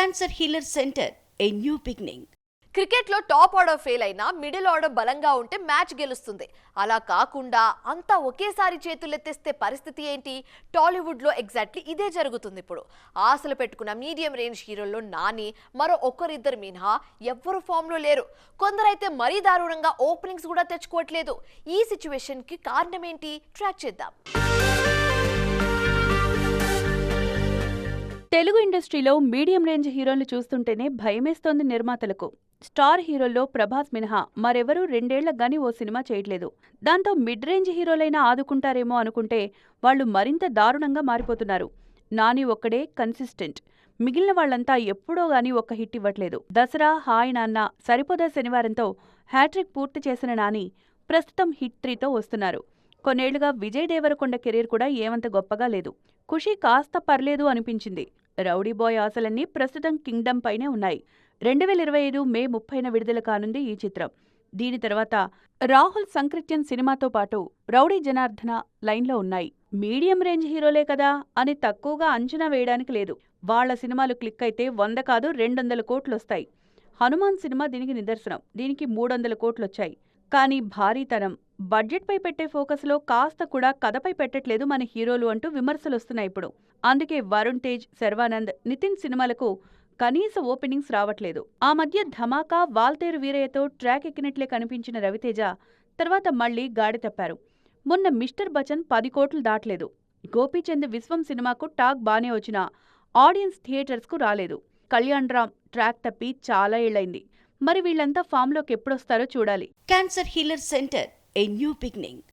Cancer healer centre a new beginning క్రికెట్లో top order fail అయినా middle order బలంగా ఉంటే మ్యాచ్ గెలుస్తుంది. అలా కాకుండా అంతా ఒకేసారి చేతులెత్తేస్తే పరిస్థితి ఏంటి? టాలీవుడ్లో ఎగ్జాక్ట్లీ ఇదే జరుగుతుంది ఇప్పుడు. ఆశలు పెట్టుకున్న మీడియం రేంజ్ హీరోల్లో నాని మరో ఒక్కరిద్దరు మినహా ఎవ్వరు ఫామ్లో లేరు. కొందరైతే మరీ దారుణంగా ఓపెనింగ్స్ కూడా తెచ్చుకోవట్లేదు. ఈ సిచ్యువేషన్కి కారణం ఏంటి ట్రాక్ చేద్దాం. తెలుగు ఇండస్ట్రీలో మీడియం రేంజ్ హీరోలు చూస్తుంటేనే భయమేస్తోంది నిర్మాతలకు. స్టార్ హీరోల్లో ప్రభాస్ మినహా మరెవరూ రెండేళ్ళకు గని ఓ సినిమా చేయట్లేదు. దాంతో మిడ్ రేంజ్ హీరోలైనా ఆదుకుంటారేమో అనుకుంటే వాళ్ళు మరింత దారుణంగా మారిపోతున్నారు. నాని ఒక్కడే కన్సిస్టెంట్. మిగిలిన వాళ్ళంతా ఎప్పుడో గాని ఒక్క హిట్ ఇవ్వట్లేదు. దసరా హాయ్ నాన్న సరిపోదా శనివారంతో హ్యాట్రిక్ పూర్తి చేసిన నాని ప్రస్తుతం హిట్ త్రీతో వస్తున్నారు. కొన్నేళ్ళుగా విజయ్ దేవరకొండ కెరీర్ కూడా ఏమంత గొప్పగా లేదు. ఖుషి కాస్త పర్లేదు అనిపించింది. రౌడీ బాయ్ ఆశలన్నీ ప్రస్తుతం కింగ్డమ్ పైనే ఉన్నాయి. రెండు వేల ఇరవై ఐదు మే ముప్పైన విడుదల కానుంది ఈ చిత్రం. దీని తర్వాత రాహుల్ సంకృత్యన్ సినిమాతో పాటు రౌడీ జనార్దన లైన్లో ఉన్నాయి. మీడియం రేంజ్ హీరోలే కదా అని తక్కువగా అంచనా వేయడానికి లేదు. వాళ్ళ సినిమాలు క్లిక్ అయితే వంద కాదు రెండొందల కోట్లొస్తాయి హనుమాన్ సినిమా దీనికి నిదర్శనం. దీనికి మూడొందల కోట్లొచ్చాయి. కానీ భారీతనం బడ్జెట్పై పెట్టే ఫోకస్లో కాస్త కూడా కథపై పెట్టట్లేదు మన హీరోలు అంటూ విమర్శలొస్తున్నాయి ఇప్పుడు. అందుకే వరుణ్ తేజ్ శర్వానంద్ నితిన్ సినిమాలకు కనీస ఓపెనింగ్స్ రావట్లేదు. ఆ మధ్య ధమాకా వాల్తేరు వీరయ్యతో ట్రాక్ ఎక్కినట్లే కనిపించిన రవితేజ తర్వాత మళ్ళీ గాడి తప్పారు. మొన్న మిస్టర్ బచ్చన్ పది కోట్లు దాటలేదు. గోపీచంద్ విశ్వం సినిమాకు టాక్ బానే వచ్చినా ఆడియన్స్ థియేటర్స్కు రాలేదు. కళ్యాణ్ రామ్ ట్రాక్ తప్పి చాలా ఏళ్ళైంది మరి వీళ్ళంతా ఫామ్లోకి ఎప్పుడొస్తారో చూడాలి. Cancer healer centre a new beginning